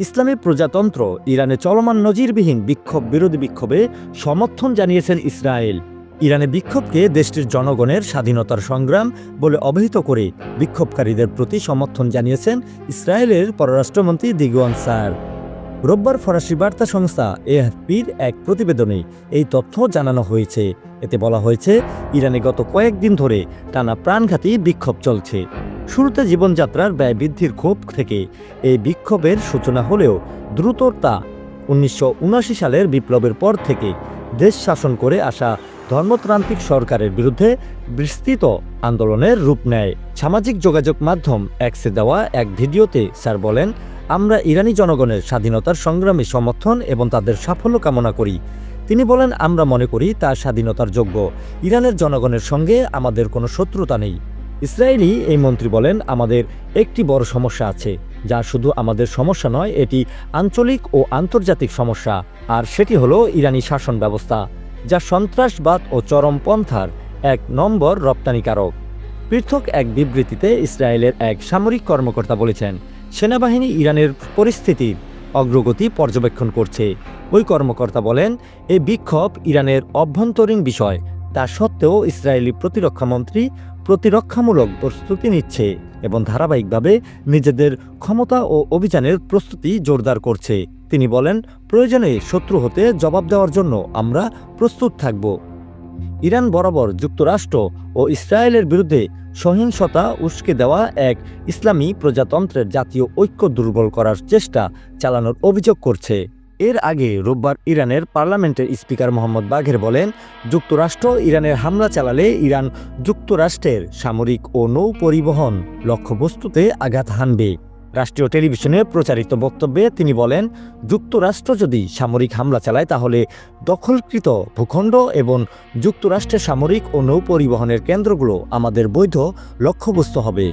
ইসলামী প্রজাতন্ত্র ইরানে চলমান নজিরবিহীন বিক্ষোভ, বিরোধী বিক্ষোভে সমর্থন জানিয়েছেন ইসরায়েল। ইরানে বিক্ষোভকে দেশটির জনগণের স্বাধীনতার সংগ্রাম বলে অবহিত করে বিক্ষোভকারীদের প্রতি সমর্থন জানিয়েছেন ইসরায়েলের পররাষ্ট্রমন্ত্রী দিগুয়ান স্যার রোববার ফরাসি বার্তা সংস্থা এএফপির এক প্রতিবেদনে এই তথ্য জানানো হয়েছে। এতে বলা হয়েছে, ইরানে গত কয়েকদিন ধরে টানা প্রাণঘাতী বিক্ষোভ চলছে। শুরুতে জীবনযাত্রার ব্যয় বৃদ্ধির ক্ষোভ থেকে এই বিক্ষোভের সূচনা হলেও দ্রুততা উনিশশো সালের বিপ্লবের পর থেকে দেশ শাসন করে আসা ধর্মতান্ত্রিক সরকারের বিরুদ্ধে বিস্তৃত আন্দোলনের রূপ নেয়। সামাজিক যোগাযোগ মাধ্যম এক্সে দেওয়া এক ভিডিওতে স্যার বলেন, আমরা ইরানি জনগণের স্বাধীনতার সংগ্রামে সমর্থন এবং তাদের সাফল্য কামনা করি। তিনি বলেন, আমরা মনে করি তার স্বাধীনতার যোগ্য। ইরানের জনগণের সঙ্গে আমাদের কোনো শত্রুতা নেই। ইসরায়েলি এই মন্ত্রী বলেন, আমাদের একটি বড় সমস্যা আছে, যা শুধু আমাদের সমস্যা নয়, এটি আঞ্চলিক ও আন্তর্জাতিক সমস্যা, আর সেটি হলো ইরানি শাসন ব্যবস্থা, যা সন্ত্রাসবাদ ও চরমপন্থার এক নম্বর রপ্তানিকারক। পৃথক এক বিবৃতিতে ইসরায়েলের এক সামরিক কর্মকর্তা বলেছেন, সেনাবাহিনী ইরানের পরিস্থিতির অগ্রগতি পর্যবেক্ষণ করছে। ওই কর্মকর্তা বলেন এই বিক্ষোভ ইরানের অভ্যন্তরীণ বিষয় তা সত্ত্বেও ইসরায়েলি প্রতিরক্ষামন্ত্রী প্রতিরক্ষামূলক প্রস্তুতি নিচ্ছে এবং ধারাবাহিকভাবে নিজেদের ক্ষমতা ও অভিযানের প্রস্তুতি জোরদার করছে। তিনি বলেন, প্রয়োজনে শত্রু হতে জবাব দেওয়ার জন্য আমরা প্রস্তুত থাকব। ইরান বরাবর যুক্তরাষ্ট্র ও ইসরায়েলের বিরুদ্ধে সহিংসতা উস্কে দেওয়া এক ইসলামী প্রজাতন্ত্রের জাতীয় ঐক্য দুর্বল করার চেষ্টা চালানোর অভিযোগ করছে। এর আগে রোববার ইরানের পার্লামেন্টের স্পিকার মোহাম্মদ বাঘের বলেন, যুক্তরাষ্ট্র ইরানের হামলা চালালে ইরান যুক্তরাষ্ট্রের সামরিক ও নৌ পরিবহন লক্ষ্যবস্তুতে আঘাত হানবে। রাষ্ট্রীয় টেলিভিশনে প্রচারিত বক্তব্যে তিনি বলেন, যুক্তরাষ্ট্র যদি সামরিক হামলা চালায় তাহলে দখলকৃত ভূখণ্ড এবং যুক্তরাষ্ট্রের সামরিক ও নৌ পরিবহনের কেন্দ্রগুলো আমাদের বৈধ লক্ষ্যবস্তু হবে।